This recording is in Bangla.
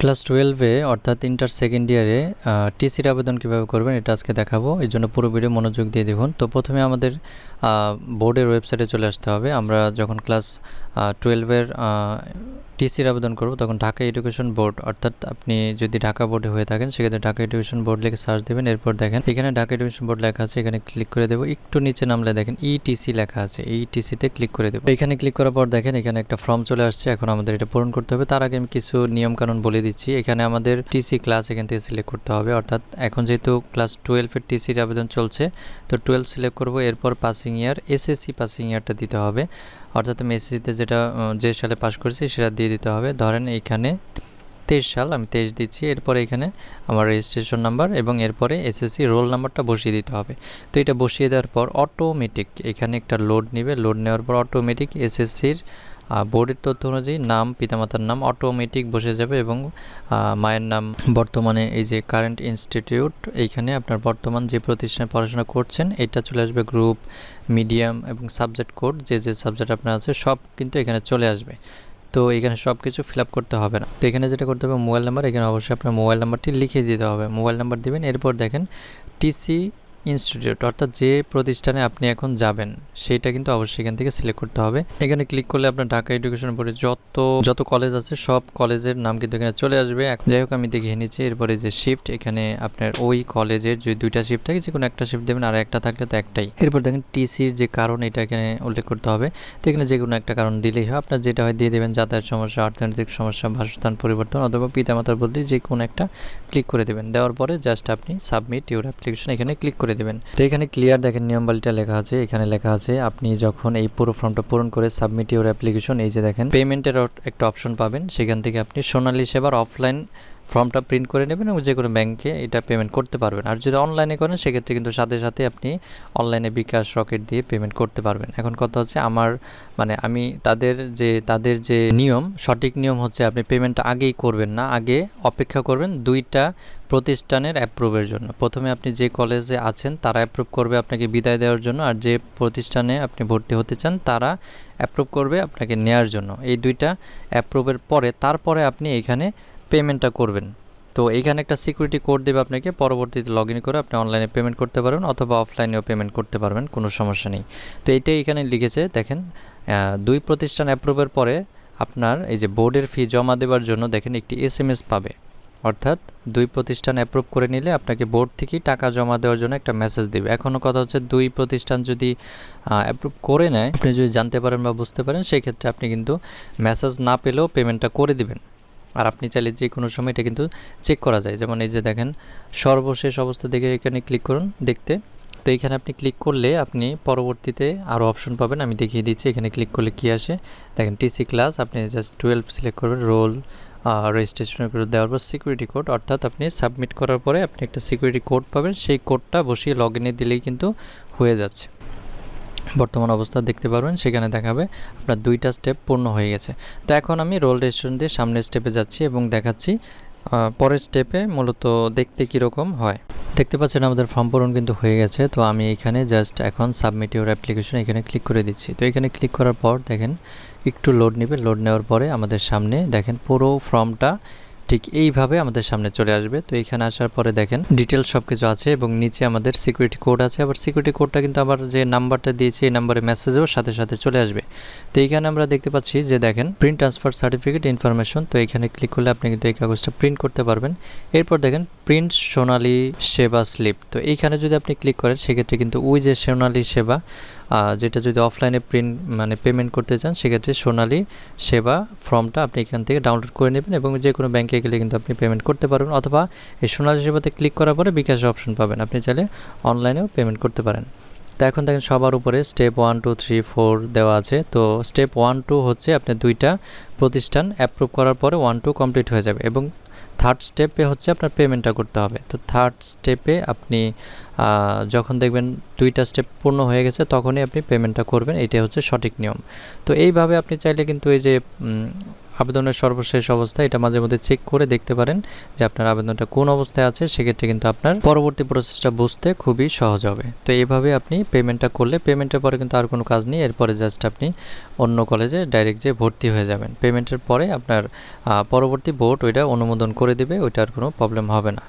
ক্লাস টুয়েলভে অর্থাৎ ইন্টার সেকেন্ড ইয়ারে টিসির আবেদন কীভাবে করবেন এটা আজকে দেখাবো। এই জন্য পুরো ভিডিও মনোযোগ দিয়ে দেখুন। তো প্রথমে আমাদের বোর্ডের ওয়েবসাইটে চলে আসতে হবে। আমরা যখন ক্লাস টুয়েলভের টিসির আবেদন করব, তখন ঢাকা এডুকেশন বোর্ড অর্থাৎ আপনি যদি ঢাকা বোর্ডে হয়ে থাকেন, সেক্ষেত্রে ঢাকা এডুকেশন বোর্ড লিখে সার্চ দেবেন। এরপর দেখেন, এখানে ঢাকা এডুকেশন বোর্ড লেখা আছে, এখানে ক্লিক করে দেবো। একটু নিচে নামলে দেখেন ইটিসি লেখা আছে এই টিসিতে ক্লিক করে দেবো। এখানে ক্লিক করার পর দেখেন, এখানে একটা ফর্ম চলে আসছে। এখন আমাদের এটা পূরণ করতে হবে। তার আগে আমি কিছু নিয়মকানুন বলে দিচ্ছি। এখানে আমাদের টিসি ক্লাস এখান থেকে সিলেক্ট করতে হবে। অর্থাৎ এখন যেহেতু ক্লাস টুয়েলভের টিসির আবেদন চলছে, তো টুয়েলভ সিলেক্ট করব। এরপর পাসিং ইয়ার এসএসসি পাসিং ইয়ারটা দিতে হবে। অর্থাৎ আমি এসএসসিতে যেটা যে সালে পাস করেছি, সেটা দিয়ে দিতে হবে। ধরেন এইখানে তেইশ সাল, আমি তেইশ দিচ্ছি। এরপরে এখানে আমার রেজিস্ট্রেশন নাম্বার এবং এরপরে এসএসসি রোল নাম্বারটা বসিয়ে দিতে হবে। তো এটা বসিয়ে দেওয়ার পর অটোমেটিক এখানে একটা লোড নেবে। লোড নেওয়ার পর অটোমেটিক এসএসসির বোর্ডের তথ্য অনুযায়ী নাম, পিতামাতার নাম অটোমেটিক বসে যাবে এবং মায়ের নাম, বর্তমানে এই যে কারেন্ট ইনস্টিটিউট এইখানে আপনার বর্তমান যে প্রতিষ্ঠানে পড়াশোনা করছেন, এটা চলে আসবে গ্রুপ মিডিয়াম এবং সাবজেক্ট কোড যে যে সাবজেক্ট আপনার আছে, সব কিন্তু এখানে চলে আসবে। তো এখানে সব কিছু ফিল আপ করতে হবে না। তো এখানে যেটা করতে হবে, মোবাইল নাম্বার, এখানে অবশ্যই আপনার মোবাইল নাম্বারটি লিখে দিতে হবে। মোবাইল নাম্বার দেবেন, এরপর দেখেন, টিসি ইনস্টিটিউট অর্থাৎ যে প্রতিষ্ঠানে আপনি এখন যাবেন, সেইটা কিন্তু অবশ্যই এখান থেকে সিলেক্ট করতে হবে। এখানে ক্লিক করলে আপনার ঢাকা এডুকেশন বোর্ডে যত যত কলেজ আছে, সব কলেজের নাম কিন্তু এখানে চলে আসবে। যাই হোক, আমি দেখিয়ে নিচ্ছি, এরপরে যে শিফট এখানে আপনার ওই কলেজের যদি দুইটা শিফট থাকে যে কোনো একটা শিফট দেবেন, আর একটা থাকলে তো একটাই। এরপর দেখেন টিসির যে কারণ, এটা এখানে উল্লেখ করতে হবে। তো এখানে যে কোনো একটা কারণ দিলেই হয়। আপনার যেটা হয়, দিয়ে দেবেন যাতায়াত সমস্যা, অর্থনৈতিক সমস্যা, বাসস্থান পরিবর্তন, অথবা পিতামাতার বদলে যে কোনো একটা ক্লিক করে দেবেন। দেওয়ার পরে জাস্ট আপনি সাবমিট ইউর অ্যাপ্লিকেশন এখানে ক্লিক করে দেবেন। তো এখানে ক্লিয়ার দেখেন নিয়মবালিটা লেখা আছে। এখানে লেখা আছে, আপনি যখন এই পুরো ফর্মটা পূরণ করে সাবমিট ইউর অ্যাপ্লিকেশন এই যে দেখেন পেমেন্টের একটা অপশন পাবেন। সেখান থেকে আপনি সোনালী সেবার অফলাইন ফর্মটা প্রিন্ট করে নেবেন এবং যে কোনো ব্যাংকে এটা পেমেন্ট করতে পারবেন। আর যদি অনলাইনে করেন, সেক্ষেত্রে কিন্তু সাথে সাথে আপনি অনলাইনে বিকাশ রকেট দিয়ে পেমেন্ট করতে পারবেন। এখন কথা হচ্ছে আমার মানে আমি তাদের যে তাদের যে নিয়ম, সঠিক নিয়ম হচ্ছে আপনি পেমেন্টটা আগেই করবেন না, আগে অপেক্ষা করবেন দুইটা প্রতিষ্ঠানের অ্যাপ্রুভের জন্য। প্রথমে আপনি যে কলেজে আছেন, তারা অ্যাপ্রুভ করবে আপনাকে বিদায় দেওয়ার জন্য, আর যে প্রতিষ্ঠানে আপনি ভর্তি হতে চান, তারা অ্যাপ্রুভ করবে আপনাকে নেয়ার জন্য। এই দুইটা অ্যাপ্রুভের পরে, তারপরে আপনি এখানে পেমেন্টটা করবেন। তো এইখানে একটা সিকিউরিটি কোড দেবে আপনাকে, পরবর্তীতে লগ করে আপনি অনলাইনে পেমেন্ট করতে পারবেন অথবা অফলাইনেও পেমেন্ট করতে পারবেন, কোনো সমস্যা নেই। তো এইটাই এখানে লিখেছে, দেখেন দুই প্রতিষ্ঠান অ্যাপ্রুভের পরে আপনার এই যে বোর্ডের ফি জমা দেওয়ার জন্য দেখেন একটি এস এম এস পাবে। অর্থাৎ দুই প্রতিষ্ঠান অ্যাপ্রুভ করে নিলে আপনাকে বোর্ড থেকেই টাকা জমা দেওয়ার জন্য একটা মেসেজ দেবে। এখনও কথা হচ্ছে দুই প্রতিষ্ঠান যদি অ্যাপ্রুভ করে নেয়, আপনি যদি জানতে পারেন বা বুঝতে পারেন সেই ক্ষেত্রে আপনি কিন্তু মেসেজ না পেলেও পেমেন্টটা করে দিবেন। আর আপনি চাইলে যে কোনো সময় এটা কিন্তু চেক করা যায়। যেমন এই যে দেখেন, সর্বশেষ অবস্থা দেখে এখানে ক্লিক করুন দেখতে। তো এখানে আপনি ক্লিক করলে আপনি পরবর্তীতে আরও অপশন পাবেন। আমি দেখিয়ে দিচ্ছি, এখানে ক্লিক করলে কী আসে? দেখেন টিসি ক্লাস আপনি জাস্ট টুয়েলভ সিলেক্ট করবেন রোল রেজিস্ট্রেশন করে দেওয়ার পর সিকিউরিটি কোড অর্থাৎ আপনি সাবমিট করার পরে আপনি একটা সিকিউরিটি কোড পাবেন। সেই কোডটা বসিয়ে লগ ইনে দিলেই কিন্তু হয়ে যাচ্ছে। বর্তমান অবস্থা দেখতে পারবেন, সেখানে দেখাবে আপনার দুইটা স্টেপ পূর্ণ হয়ে গেছে। তো এখন আমি রোল রেজিস্ট্রেশন দিয়ে সামনের স্টেপে যাচ্ছি এবং দেখাচ্ছি পরের স্টেপে মূলত দেখতে কীরকম হয়। দেখতে পাচ্ছেন আমাদের ফর্ম পূরণ কিন্তু হয়ে গেছে, তো আমি এখানে জাস্ট এখন সাবমিট ইউর অ্যাপ্লিকেশন এখানে ক্লিক করে দিচ্ছি। তো এখানে ক্লিক করার পর দেখেন, একটু লোড নেবে লোড নেওয়ার পরে আমাদের সামনে দেখেন পুরো ফর্মটা ঠিক এইভাবে আমাদের সামনে চলে আসবে। তো এখানে আসার পরে দেখেন ডিটেল সব কিছু আছে এবং নিচে আমাদের সিকিউরিটি কোড আছে। আবার সিকিউরিটি কোডটা কিন্তু আবার যে নাম্বারটা দিয়েছি, এই নাম্বারে মেসেজও সাথে সাথে চলে আসবে। তো এইখানে আমরা দেখতে পাচ্ছি যে দেখেন প্রিন্ট ট্রান্সফার সার্টিফিকেট ইনফরমেশন তো এখানে ক্লিক করলে আপনি কিন্তু এই কাগজটা প্রিন্ট করতে পারবেন। এরপর দেখেন প্রিন্ট সোনালী সেবা স্লিপ তো এইখানে যদি আপনি ক্লিক করেন, সেক্ষেত্রে কিন্তু ওই যে সোনালী সেবা যেটা যদি অফলাইনে প্রিন্ট মানে পেমেন্ট করতে চান, সেক্ষেত্রে সোনালী সেবা ফর্মটা আপনি এখান থেকে ডাউনলোড করে নেবেন এবং যে কোনো ব্যাংকে গেলে কিন্তু আপনি পেমেন্ট করতে পারবেন অথবা এই সোনালী সেবাতে ক্লিক করার পরে বিকাশ অপশন পাবেন। আপনি চাইলে অনলাইনেও পেমেন্ট করতে পারেন। তো এখন দেখেন সবার উপরে step one two three four দেওয়া আছে। তো স্টেপ ওয়ান টু হচ্ছে আপনি দুইটা প্রতিষ্ঠান অ্যাপ্রুভ করার পরে ওয়ান টু কমপ্লিট হয়ে যাবে এবং থার্ড স্টেপে হচ্ছে আপনার পেমেন্টটা করতে হবে। তো থার্ড স্টেপে আপনি যখন দেখবেন দুইটা স্টেপ পূর্ণ হয়ে গেছে তখনই আপনি পেমেন্টটা করবেন। এটাই হচ্ছে সঠিক নিয়ম। তো এইভাবে আপনি চাইলে কিন্তু এই যে আবেদনের সর্বশেষ অবস্থা এটা মাঝে মধ্যে চেক করে দেখতে পারেন যে আপনার আবেদনটা কোন অবস্থায় আছে, সেক্ষেত্রে কিন্তু আপনার পরবর্তী প্রসেসটা বুঝতে খুবই সহজ হবে। তো এইভাবে আপনি পেমেন্টটা করলে পেমেন্টের পরে কিন্তু আর কোনো কাজ নেই, এরপরে জাস্ট আপনি অন্য কলেজে ডাইরেক্ট যে ভর্তি হয়ে যাবেন। পেমেন্টের পরে আপনার পরবর্তী বোর্ড ওইটা অনুমোদন করে দেবে, ওইটা আর কোনো প্রবলেম হবে না।